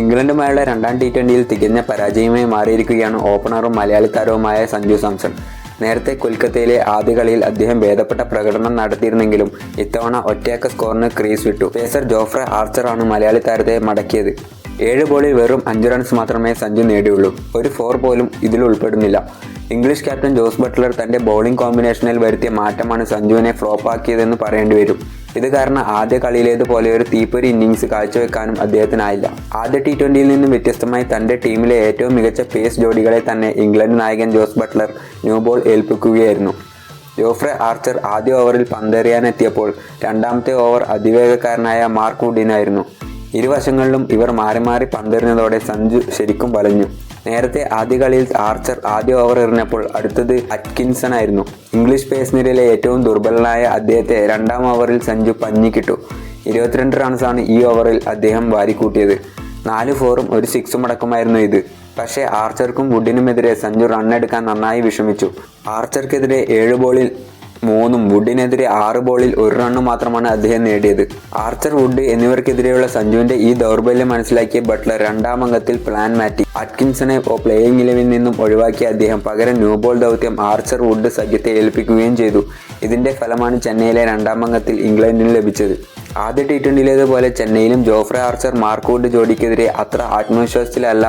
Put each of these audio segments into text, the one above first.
ഇംഗ്ലണ്ടുമായുള്ള രണ്ടാം ടി ട്വന്റിയിൽ തികഞ്ഞ പരാജയമായി മാറിയിരിക്കുകയാണ് ഓപ്പണറും മലയാളി താരവുമായ സഞ്ജു സാംസൺ. നേരത്തെ കൊൽക്കത്തയിലെ ആദ്യ കളിയിൽ അദ്ദേഹം ഭേദപ്പെട്ട പ്രകടനം നടത്തിയിരുന്നെങ്കിലും ഇത്തവണ ഒറ്റയക്ക സ്കോറിന് ക്രീസ് വിട്ടു. പേസർ ജോഫ്ര ആർച്ചറാണ് മലയാളി താരത്തെ മടക്കിയത്. ഏഴ് ബോളിൽ വെറും അഞ്ച് റൺസ് മാത്രമേ സഞ്ജു നേടിയുള്ളൂ. ഒരു ഫോർ പോലും ഇതിൽ ഉൾപ്പെടുന്നില്ല. ഇംഗ്ലീഷ് ക്യാപ്റ്റൻ ജോസ് ബട്ട്ലർ തന്റെ ബൗളിംഗ് കോമ്പിനേഷനിൽ വരുത്തിയ മാറ്റമാണ് സഞ്ജുവിനെ ഫ്ലോപ്പാക്കിയതെന്ന് പറയേണ്ടി വരും. ഇത് കാരണം ആദ്യ കളിയിലേതുപോലെ ഒരു തീപ്പൊരു ഇന്നിങ്സ് കാഴ്ചവെക്കാനും അദ്ദേഹത്തിനായില്ല. ആദ്യ ടി ട്വന്റിയിൽ നിന്നും വ്യത്യസ്തമായി തന്റെ ടീമിലെ ഏറ്റവും മികച്ച പേസ് ജോഡികളെ തന്നെ ഇംഗ്ലണ്ട് നായകൻ ജോസ് ബട്ട്ലർ ന്യൂ ബോൾ ഏൽപ്പിക്കുകയായിരുന്നു. ജോഫ്രെ ആർച്ചർ ആദ്യ ഓവറിൽ പന്തെറിയാനെത്തിയപ്പോൾ രണ്ടാമത്തെ ഓവർ അതിവേഗക്കാരനായ മാർക്ക് വുഡിനായിരുന്നു. ഇരുവശങ്ങളിലും ഇവർ മാറി മാറി പന്തെറിഞ്ഞതോടെ സഞ്ജു ശരിക്കും വലഞ്ഞു. നേരത്തെ ആദ്യ കളിയിൽ ആർച്ചർ ആദ്യ ഓവർ എറിഞ്ഞപ്പോൾ അടുത്തത് അറ്റ്കിൻസൺ ആയിരുന്നു. ഇംഗ്ലീഷ് പേസ് നിരയിലെ ഏറ്റവും ദുർബലനായ അദ്ദേഹത്തെ രണ്ടാം ഓവറിൽ സഞ്ജു പഞ്ഞിക്കിട്ടു. ഇരുപത്തിരണ്ട് റൺസാണ് ഈ ഓവറിൽ അദ്ദേഹം വാരിക്കൂട്ടിയത്. നാല് ഫോറും ഒരു സിക്സും അടക്കമായിരുന്നു ഇത്. പക്ഷേ ആർച്ചർക്കും വുഡിനുമെതിരെ സഞ്ജു റണ്ണെടുക്കാൻ നന്നായി വിഷമിച്ചു. ആർച്ചർക്കെതിരെ ഏഴ് ബോളിൽ മൂന്നും വുഡിനെതിരെ ആറ് ബോളിൽ ഒരു റണ്ണ് മാത്രമാണ് അദ്ദേഹം നേടിയത്. ആർച്ചർ വുഡ് എന്നിവർക്കെതിരെയുള്ള സഞ്ജുവിന്റെ ഈ ദൗർബല്യം മനസ്സിലാക്കിയ ബട്ട്ലർ രണ്ടാം അംഗത്തിൽ പ്ലാൻ മാറ്റി. അറ്റ്കിൻസനെ പ്ലേയിങ് ഇലവിൽ നിന്നും ഒഴിവാക്കിയ അദ്ദേഹം പകരം ന്യൂ ബോൾ ദൗത്യം ആർച്ചർ വുഡ് സഖ്യത്തെ ഏൽപ്പിക്കുകയും ചെയ്തു. ഇതിന്റെ ഫലമാണ് ചെന്നൈയിലെ രണ്ടാം അംഗത്തിൽ ഇംഗ്ലണ്ടിന് ലഭിച്ചത്. ആദ്യ ടി ട്വന്റിയിലേതുപോലെ ചെന്നൈയിലും ജോഫ്രെ ആർച്ചർ മാർക്ക് ജോഡിക്കെതിരെ അത്ര ആത്മവിശ്വാസത്തിലല്ല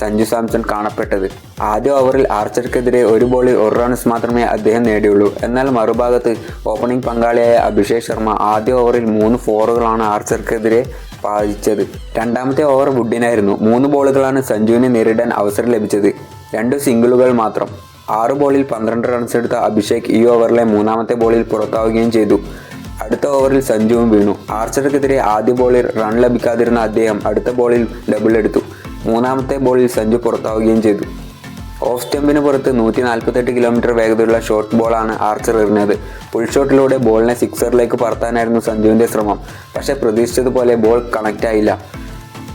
സഞ്ജു സാംസൺ കാണപ്പെട്ടത്. ആദ്യ ഓവറിൽ ആർച്ചർക്കെതിരെ ഒരു ബോളിൽ ഒരു റൺസ് മാത്രമേ അദ്ദേഹം നേടിയുള്ളൂ. എന്നാൽ മറുഭാഗത്ത് ഓപ്പണിംഗ് പങ്കാളിയായ അഭിഷേക് ശർമ്മ ആദ്യ ഓവറിൽ മൂന്ന് ഫോറുകളാണ് ആർച്ചർക്കെതിരെ പാലിച്ചത് രണ്ടാമത്തെ ഓവർ വുഡിനായിരുന്നു. മൂന്ന് ബോളുകളാണ് സഞ്ജുവിനെ നേരിടാൻ അവസരം ലഭിച്ചത്. രണ്ട് സിംഗിളുകൾ മാത്രം. ആറ് ബോളിൽ പന്ത്രണ്ട് റൺസ് എടുത്ത അഭിഷേക് ഈ ഓവറിലെ മൂന്നാമത്തെ ബോളിൽ പുറത്താവുകയും ചെയ്തു. അടുത്ത ഓവറിൽ സഞ്ജുവും വീണു. ആർച്ചർക്കെതിരെ ആദ്യ ബോളിൽ റൺ ലഭിക്കാതിരുന്ന അദ്ദേഹം അടുത്ത ബോളിൽ ഡബിൾ എടുത്തു. മൂന്നാമത്തെ ബോളിൽ സഞ്ജു പുറത്താവുകയും ചെയ്തു. ഓഫ് സ്റ്റംപിന് പുറത്ത് നൂറ്റി നാൽപ്പത്തെട്ട് കിലോമീറ്റർ വേഗതയുള്ള ഷോർട്ട് ബോളാണ് ആർച്ചർ എറിഞ്ഞത്. പുൾ ഷോട്ടിലൂടെ ബോളിനെ സിക്സറിലേക്ക് പറത്താനായിരുന്നു സഞ്ജുവിന്റെ ശ്രമം. പക്ഷേ പ്രതീക്ഷിച്ചതുപോലെ ബോൾ കണക്റ്റ് ആയില്ല.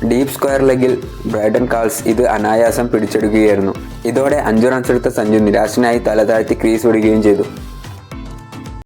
ഡീപ് സ്ക്വയർ ലെഗിൽ ബ്രൈഡൻ കാൾസ് ഇത് അനായാസം പിടിച്ചെടുക്കുകയായിരുന്നു. ഇതോടെ അഞ്ചു റൺസ് എടുത്ത സഞ്ജു നിരാശനായി തല താഴ്ത്തി ക്രീസ് വിടുകയും ചെയ്തു.